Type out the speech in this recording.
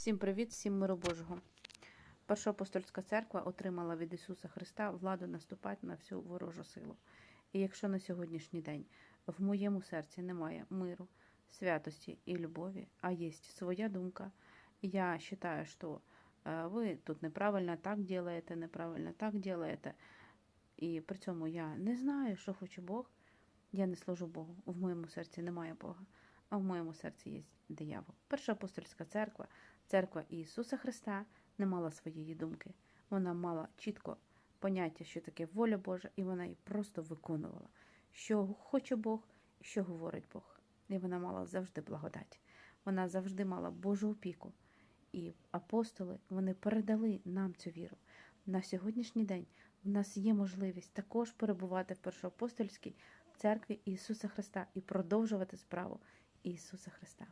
Всім привіт, всім миру Божого. Перша апостольська церква отримала від Ісуса Христа владу наступати на всю ворожу силу. І якщо на сьогоднішній день в моєму серці немає миру, святості і любові, а є своя думка, я вважаю, що е, ви тут неправильно так делаєте, неправильно так делаєте. І при цьому я не знаю, що хоче Бог. Я не служу Богу. В моєму серці немає Бога, а в моєму серці є диявол. Перша апостольська церква, церква Ісуса Христа, не мала своєї думки. Вона мала чітко поняття, що таке воля Божа, і вона її просто виконувала, що хоче Бог, що говорить Бог. І вона мала завжди благодать. Вона завжди мала Божу опіку. І апостоли вони передали нам цю віру. На сьогоднішній день в нас є можливість також перебувати в першоапостольській церкві Ісуса Христа і продовжувати справу Ісуса Христа.